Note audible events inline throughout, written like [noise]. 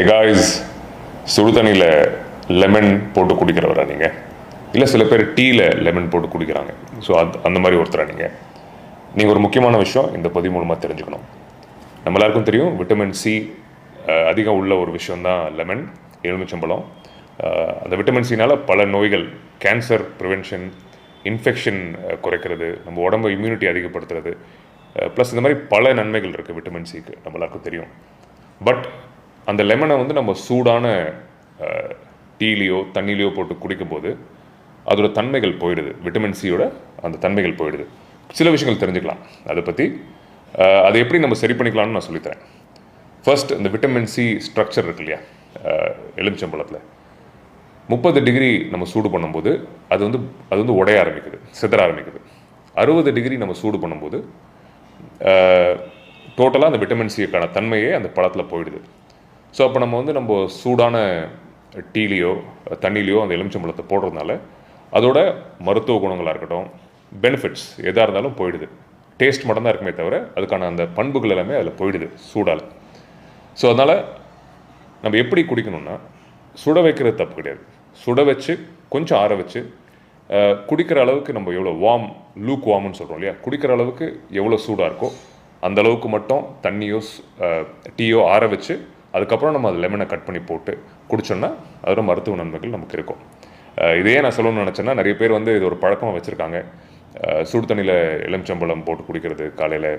எகாய்ஸ் சுடு தண்ணியில் லெமன் போட்டு குடிக்கிறவரா நீங்கள் இல்லை சில பேர் டீயில் லெமன் போட்டு குடிக்கிறாங்க. ஸோ அது அந்த மாதிரி ஒருத்தரா நீங்கள் நீங்கள் ஒரு முக்கியமான விஷயம் இந்த பதிவு மூலமாக தெரிஞ்சுக்கணும். நம்ம எல்லாருக்கும் தெரியும் விட்டமின் சி அதிகம் உள்ள ஒரு விஷயந்தான் லெமன் எலுமிச்சம்பழம். அந்த விட்டமின் சினால் பல நோய்கள் கேன்சர் ப்ரிவென்ஷன் இன்ஃபெக்ஷன் குறைக்கிறது நம்ம உடம்பு இம்யூனிட்டி அதிகப்படுத்துறது. ப்ளஸ் இந்த மாதிரி பல நன்மைகள் இருக்குது விட்டமின் சிக்கு நம்ம எல்லாருக்கும் தெரியும். பட் அந்த லெமனை வந்து நம்ம சூடான டீலேயோ தண்ணிலேயோ போட்டு குடிக்கும்போது அதோட தன்மைகள் போயிடுது. விட்டமின் சியோட அந்த தன்மைகள் போயிடுது. சில விஷயங்கள் தெரிஞ்சுக்கலாம். அதை பற்றி அதை எப்படி நம்ம சரி பண்ணிக்கலாம்னு நான் சொல்லித்தரேன். ஃபர்ஸ்ட் இந்த விட்டமின் சி ஸ்ட்ரக்சர் இருக்கு இல்லையா? எலுமிச்சம்பழத்தில். முப்பது டிகிரி நம்ம சூடு பண்ணும்போது அது வந்து அது வந்து உடைய ஆரம்பிக்குது சிதற ஆரம்பிக்குது. அறுபது டிகிரி நம்ம சூடு பண்ணும்போது டோட்டலாக அந்த விட்டமின் சிக்கான தன்மையே அந்த பழத்தில் போயிடுது. ஸோ அப்போ நம்ம வந்து நம்ம சூடான டீலேயோ தண்ணிலேயோ அந்த எலுமிச்சம்பழத்தை போடுறதுனால அதோட மருத்துவ குணங்களாக இருக்கட்டும் பெனிஃபிட்ஸ் எதாக இருந்தாலும் போயிடுது. டேஸ்ட் மட்டும்தான் இருக்குமே தவிர அதுக்கான அந்த பண்புகள் எல்லாமே அதில் போயிடுது சூடால். ஸோ அதனால் நம்ம எப்படி குடிக்கணும்னா சுட வைக்கிறது தப்பு கிடையாது. சுட வச்சு கொஞ்சம் ஆற வச்சு குடிக்கிற அளவுக்கு நம்ம எவ்வளோ வார்ம் லூக் வார்ம்னு சொல்கிறோம் இல்லையா? குடிக்கிற அளவுக்கு எவ்வளோ சூடாக இருக்கோ அந்த அளவுக்கு மட்டும் தண்ணியோ டீயோ ஆற வச்சு அதுக்கப்புறம் நம்ம அது லெமனை கட் பண்ணி போட்டு குடிச்சோம்னா அதோட மருத்துவ நன்மைகள் நமக்கு இருக்கும். இதையே நான் சொல்லணும்னு நினச்சேன்னா நிறைய பேர் வந்து இது ஒரு பழக்கமாக வச்சுருக்காங்க. சுடு தண்ணியில் எலுமிச்சம்பழம் போட்டு குடிக்கிறது காலையில்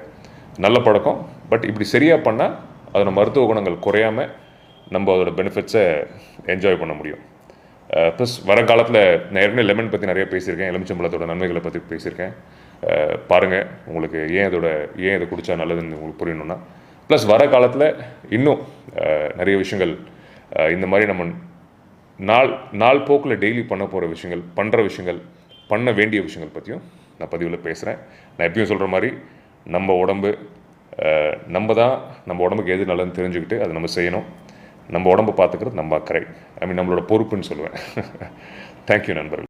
நல்ல பழக்கம். பட் இப்படி சரியாக பண்ணால் அதோட மருத்துவ குணங்கள் குறையாம நம்ம அதோட பெனிஃபிட்ஸை என்ஜாய் பண்ண முடியும். ப்ளஸ் வரங்காலத்தில் நான் ஏற்கனவே லெமன் பற்றி நிறைய பேசியிருக்கேன் எலுமிச்சம்பழத்தோட நன்மைகளை பற்றி பேசியிருக்கேன். பாருங்கள் உங்களுக்கு ஏன் இதோட ஏன் இதை குடித்தா நல்லதுன்னு உங்களுக்கு புரியணும்னா ப்ளஸ் வர காலத்தில் இன்னும் நிறைய விஷயங்கள் இந்த மாதிரி நம்ம நாள் நாள் போக்கில் டெய்லி பண்ண போகிற விஷயங்கள் பண்ணுற விஷயங்கள் பண்ண வேண்டிய விஷயங்கள் பற்றியும் நான் பதிவில் பேசுகிறேன் நான் எப்பயும் சொல்கிற மாதிரி நம்ம உடம்பு நம்ம தான் நம்ம உடம்புக்கு எது நல்லதுன்னு தெரிஞ்சுக்கிட்டு அதை நம்ம செய்யணும். நம்ம உடம்பு பார்த்துக்கிறது நம்ம அக்கறை. ஐ மீன் நம்மளோட பொறுப்புன்னு சொல்லுவேன். [laughs] தேங்க்யூ நண்பர்கள்.